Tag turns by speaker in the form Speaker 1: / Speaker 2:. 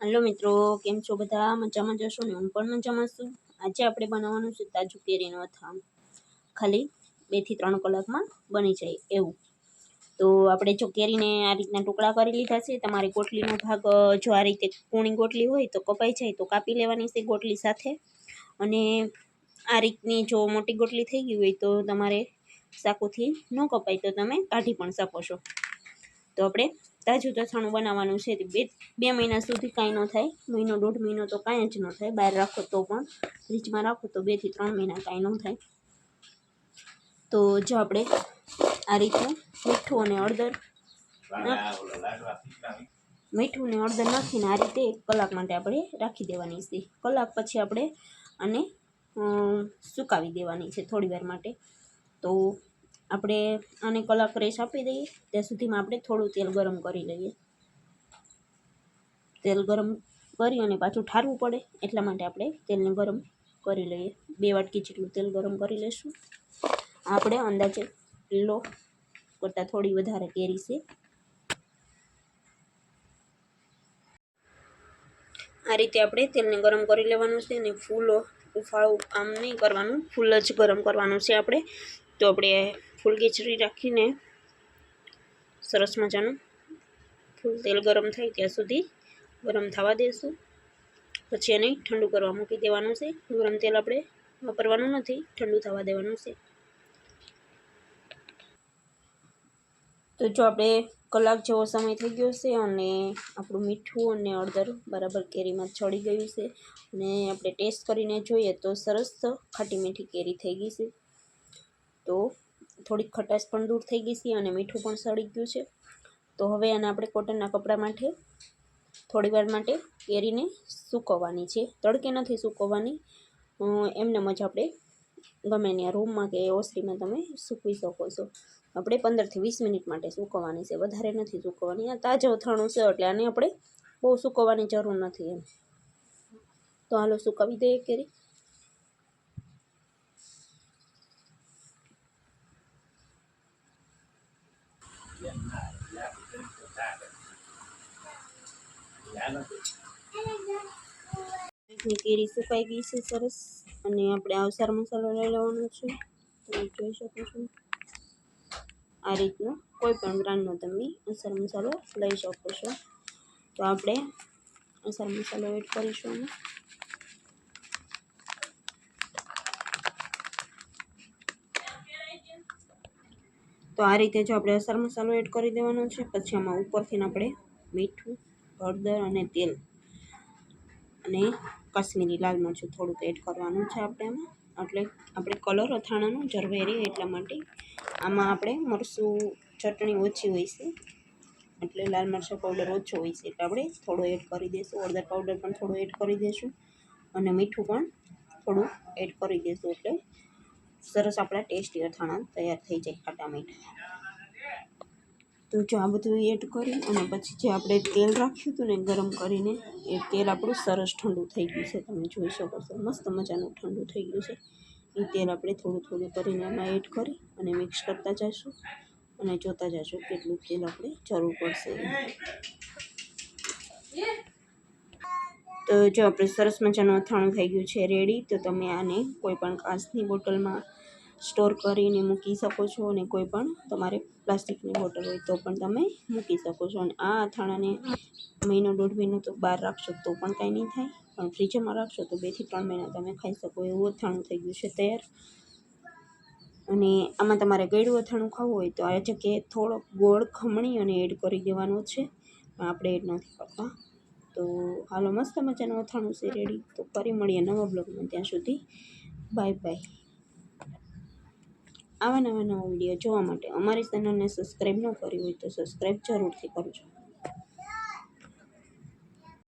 Speaker 1: હાલો મિત્રો, કેમ છો બધા? મજામાં જશો ને? હું પણ મજામાં છું. આજે આપણે બનાવવાનું છે તાજું કેરીનું અથાણું ખાલી બેથી ત્રણ કલાકમાં બની જાય એવું. તો આપણે જો કેરીને આ રીતના ટુકડા કરી લીધા છે, તમારી ગોટલીનો ભાગ જો આ રીતે કૂણી ગોટલી હોય તો કપાઈ જાય, તો કાપી લેવાની છે ગોટલી સાથે. અને આ રીતની જો મોટી ગોટલી થઈ ગઈ હોય તો તમારે ચાકુથી ન કપાય, તો તમે કાઢી પણ શકો છો. તો આપણે તાજું તથાણું બનાવવાનું છે. બે બે મહિના સુધી કાંઈ ન થાય. મહિનો, દોઢ મહિનો તો કાંઈ જ ન થાય. બહાર રાખો તો પણ, ફ્રીજમાં રાખો તો બેથી ત્રણ મહિના કાંઈ ન થાય. તો જો આપણે આ રીતે મીઠું અને હળદર મીઠું અને હળદર નાખીને આ રીતે એક કલાક માટે આપણે રાખી દેવાની છે. કલાક પછી આપણે અને સુકાવી દેવાની છે થોડી વાર માટે. તો આપણે આને કલાક રેસ આપી દઈએ, ત્યાં સુધીમાં આપણે થોડું તેલ ગરમ કરી લઈએ. તેલ ગરમ કરી અને પાછું ઠારવું પડે, એટલા માટે આપણે તેલને ગરમ કરી લઈએ. બે વાટકી જેટલું તેલ ગરમ કરી લઈશું. આપણે અંદાજે કિલો કરતાં થોડી વધારે કેરી છે. આ રીતે આપણે તેલને ગરમ કરી લેવાનું છે અને ફૂલો, ઉફાળું આમ નહીં કરવાનું, ફૂલ જ ગરમ કરવાનું છે આપણે. તો આપણે ફૂલ ગીચડી રાખીને સરસ મજાનું ફૂલ તેલ ગરમ થાય ત્યાં સુધી ગરમ થવા દઈશું પછી એને ઠંડુ કરવા મૂકી દેવાનું છે. ગરમ તેલ આપણે વાપરવાનું નથી, ઠંડુ થવા દેવાનું છે. તો જો આપણે કલાક જેવો સમય થઈ ગયો છે અને આપણું મીઠું અને હળદર બરાબર કેરીમાં ચડી ગયું છે અને આપણે ટેસ્ટ કરીને જોઈએ તો સરસ ખાટી મીઠી કેરી થઈ ગઈ છે. તો થોડીક ખટાશ પણ દૂર થઈ ગઈ છે અને મીઠું પણ સળી ગયું છે. તો હવે આને આપણે કોટનના કપડા માટે થોડી વાર માટે કેરીને સૂકવવાની છે. તડકે નથી સૂકવવાની. એમને જ આપણે ગમે ત્યાં રૂમમાં કે ઓસરીમાં તમે સૂકવી શકો છો. આપણે પંદરથી વીસ મિનિટ માટે સૂકવવાની છે. વધારે નથી સૂકવવાની. આ તાજો અથાણું છે એટલે આને આપણે બહુ સૂકવવાની જરૂર નથી એમ. તો હાલો સુકાવી દઈએ કેરી. કેરી સુકાઈ ગઈ છે સરસ. અને આપણે અવસાર મસાલો લઈ લેવાનો છે. તમે જોઈ શકો છો. આ રીતનો કોઈ પણ બ્રાન્ડનો તમે અસર મસાલો લઈ શકો છો. તો આપણે અસર મસાલો એડ કરીશું તો આ રીતે જો આપણે અસર મસાલો એડ કરી દેવાનો છે. પછી આમાં ઉપરથી આપણે મીઠું હળદર અને તેલ. અને કશ્મીરી લાલ મરચું થોડુંક એડ કરવાનું છે આપણે એમાં. એટલે આપણે કલર અથાણાનું જરવેરી એટલા માટે. આમાં આપણે મરચું ચટણી ઓછી હોય છે. એટલે લાલ મરચાં પાવડર ઓછો હોય છે. એટલે આપણે થોડો એડ કરી દઈશું હળદર પાવડર પણ થોડો એડ કરી દઈશું અને મીઠું પણ થોડું એડ કરી દઈશું એટલે સરસ આપણા ટેસ્ટી અથાણા તૈયાર થઈ જાય ખાટા મીઠા. તો જો આ બધું એડ કરી અને પછી જે આપણે તેલ રાખ્યું હતું ને ગરમ કરીને એ તેલ આપણું સરસ ઠંડુ થઈ ગયું છે. તમે જોઈ શકો છો, મસ્ત મજાનું ઠંડુ થઈ ગયું છે. એ તેલ આપણે થોડું થોડું કરીને એમાં એડ કરી અને મિક્સ કરતા જઈશું અને જોતા જઈશું કેટલું તેલ આપણે જરૂર પડશે. તો જો આપણે સરસ મજાનું અથાણું થઈ ગયું છે રેડી તો તમે આને કોઈપણ કાચની બોટલમાં સ્ટોર કરીને મૂકી શકો છો અને કોઈ પણ તમારે પ્લાસ્ટિકની બોટલ હોય તો પણ તમે મૂકી શકો છો. અને આ અથાણાને મહિનો દોઢ મહિનો તો બહાર રાખશો તો પણ કાંઈ નહીં થાય. પણ ફ્રીજમાં રાખશો તો બેથી ત્રણ મહિના તમે ખાઈ શકો એવું અથાણું થઈ ગયું છે તૈયાર. અને આમાં તમારે ગળ્યું અથાણું ખાવું હોય તો આ જગ્યાએ થોડોક ગોળ ખમણી અને એડ કરી દેવાનો છે. આપણે એડ નથી કરતા. તો હાલો મસ્ત મજાનું અથાણું છે રેડી તો ફરી મળીએ નવા બ્લોગમાં ત્યાં સુધી બાય બાય આવા નવા નવા વીડિયો જોવા માટે અમારી ચેનલને સબસ્ક્રાઈબ ન કરી હોય તો સબસ્ક્રાઈબ જરૂરથી કરજો.